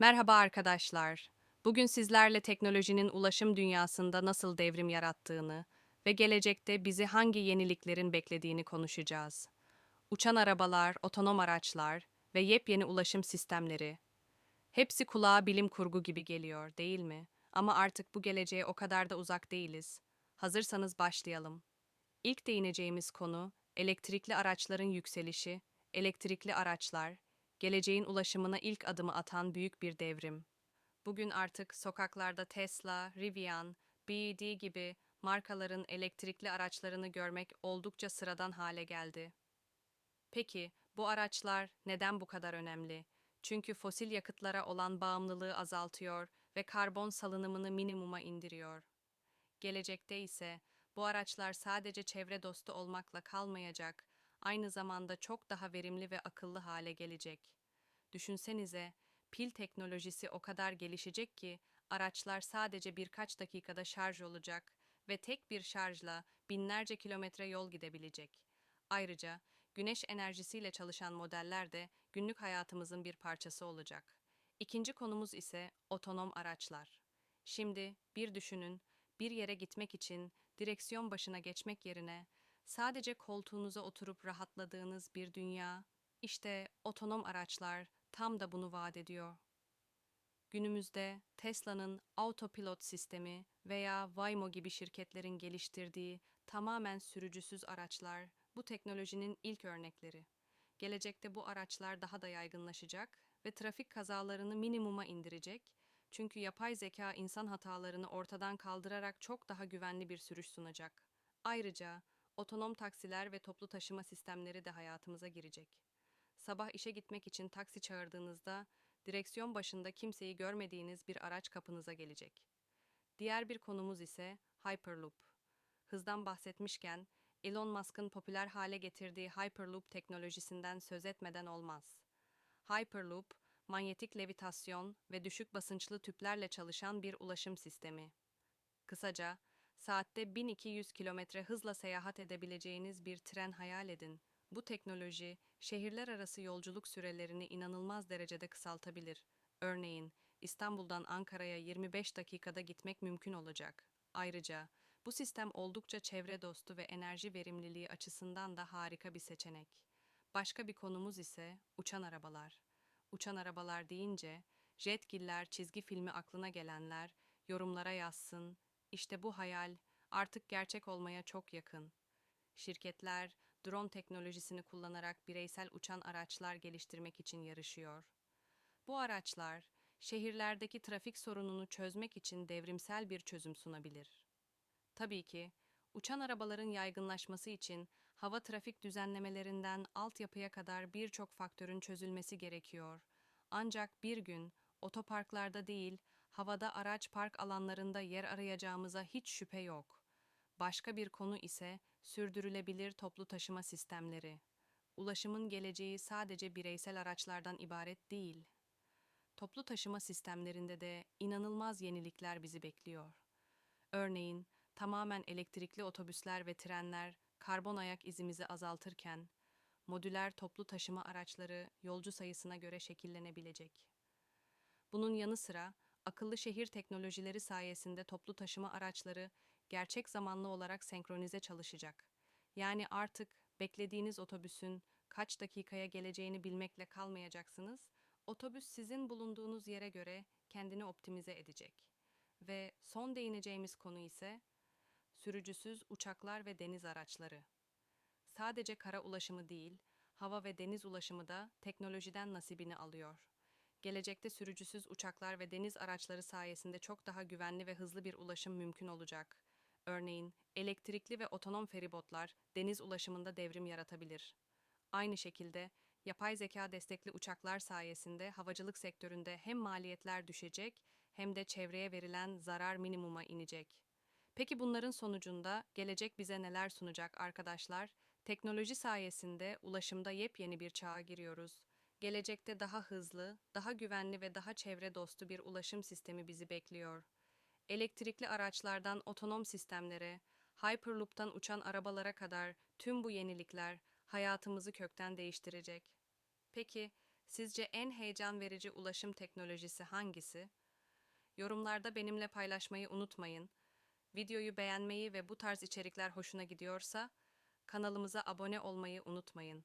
Merhaba arkadaşlar. Bugün sizlerle teknolojinin ulaşım dünyasında nasıl devrim yarattığını ve gelecekte bizi hangi yeniliklerin beklediğini konuşacağız. Uçan arabalar, otonom araçlar ve yepyeni ulaşım sistemleri. Hepsi kulağa bilim kurgu gibi geliyor, değil mi? Ama artık bu geleceğe o kadar da uzak değiliz. Hazırsanız başlayalım. İlk değineceğimiz konu elektrikli araçların yükselişi, elektrikli araçlar, geleceğin ulaşımına ilk adımı atan büyük bir devrim. Bugün artık sokaklarda Tesla, Rivian, BYD gibi markaların elektrikli araçlarını görmek oldukça sıradan hale geldi. Peki bu araçlar neden bu kadar önemli? Çünkü fosil yakıtlara olan bağımlılığı azaltıyor ve karbon salınımını minimuma indiriyor. Gelecekte ise bu araçlar sadece çevre dostu olmakla kalmayacak, aynı zamanda çok daha verimli ve akıllı hale gelecek. Düşünsenize, pil teknolojisi o kadar gelişecek ki araçlar sadece birkaç dakikada şarj olacak ve tek bir şarjla binlerce kilometre yol gidebilecek. Ayrıca güneş enerjisiyle çalışan modeller de günlük hayatımızın bir parçası olacak. İkinci konumuz ise otonom araçlar. Şimdi bir düşünün, bir yere gitmek için direksiyon başına geçmek yerine sadece koltuğunuza oturup rahatladığınız bir dünya, işte otonom araçlar tam da bunu vaat ediyor. Günümüzde Tesla'nın autopilot sistemi veya Waymo gibi şirketlerin geliştirdiği tamamen sürücüsüz araçlar bu teknolojinin ilk örnekleri. Gelecekte bu araçlar daha da yaygınlaşacak ve trafik kazalarını minimuma indirecek çünkü yapay zeka insan hatalarını ortadan kaldırarak çok daha güvenli bir sürüş sunacak. Ayrıca otonom taksiler ve toplu taşıma sistemleri de hayatımıza girecek. Sabah işe gitmek için taksi çağırdığınızda direksiyon başında kimseyi görmediğiniz bir araç kapınıza gelecek. Diğer bir konumuz ise Hyperloop. Hızdan bahsetmişken Elon Musk'ın popüler hale getirdiği Hyperloop teknolojisinden söz etmeden olmaz. Hyperloop, manyetik levitasyon ve düşük basınçlı tüplerle çalışan bir ulaşım sistemi. Kısaca, saatte 1200 kilometre hızla seyahat edebileceğiniz bir tren hayal edin. Bu teknoloji, şehirler arası yolculuk sürelerini inanılmaz derecede kısaltabilir. Örneğin, İstanbul'dan Ankara'ya 25 dakikada gitmek mümkün olacak. Ayrıca, bu sistem oldukça çevre dostu ve enerji verimliliği açısından da harika bir seçenek. Başka bir konumuz ise uçan arabalar. Uçan arabalar deyince, jetgiller çizgi filmi aklına gelenler yorumlara yazsın. İşte bu hayal artık gerçek olmaya çok yakın. Şirketler drone teknolojisini kullanarak bireysel uçan araçlar geliştirmek için yarışıyor. Bu araçlar şehirlerdeki trafik sorununu çözmek için devrimsel bir çözüm sunabilir. Tabii ki uçan arabaların yaygınlaşması için hava trafik düzenlemelerinden altyapıya kadar birçok faktörün çözülmesi gerekiyor. Ancak bir gün otoparklarda değil, havada araç park alanlarında yer arayacağımıza hiç şüphe yok. Başka bir konu ise sürdürülebilir toplu taşıma sistemleri. Ulaşımın geleceği sadece bireysel araçlardan ibaret değil. Toplu taşıma sistemlerinde de inanılmaz yenilikler bizi bekliyor. Örneğin, tamamen elektrikli otobüsler ve trenler karbon ayak izimizi azaltırken, modüler toplu taşıma araçları yolcu sayısına göre şekillenebilecek. Bunun yanı sıra akıllı şehir teknolojileri sayesinde toplu taşıma araçları gerçek zamanlı olarak senkronize çalışacak. Yani artık beklediğiniz otobüsün kaç dakikaya geleceğini bilmekle kalmayacaksınız. Otobüs sizin bulunduğunuz yere göre kendini optimize edecek. Ve son değineceğimiz konu ise sürücüsüz uçaklar ve deniz araçları. Sadece kara ulaşımı değil, hava ve deniz ulaşımı da teknolojiden nasibini alıyor. Gelecekte sürücüsüz uçaklar ve deniz araçları sayesinde çok daha güvenli ve hızlı bir ulaşım mümkün olacak. Örneğin, elektrikli ve otonom feribotlar deniz ulaşımında devrim yaratabilir. Aynı şekilde, yapay zeka destekli uçaklar sayesinde havacılık sektöründe hem maliyetler düşecek hem de çevreye verilen zarar minimuma inecek. Peki bunların sonucunda gelecek bize neler sunacak arkadaşlar? Teknoloji sayesinde ulaşımda yepyeni bir çağa giriyoruz. Gelecekte daha hızlı, daha güvenli ve daha çevre dostu bir ulaşım sistemi bizi bekliyor. Elektrikli araçlardan otonom sistemlere, Hyperloop'tan uçan arabalara kadar tüm bu yenilikler hayatımızı kökten değiştirecek. Peki Sizce en heyecan verici ulaşım teknolojisi hangisi? Yorumlarda benimle paylaşmayı unutmayın. Videoyu beğenmeyi ve bu tarz içerikler hoşuna gidiyorsa kanalımıza abone olmayı unutmayın.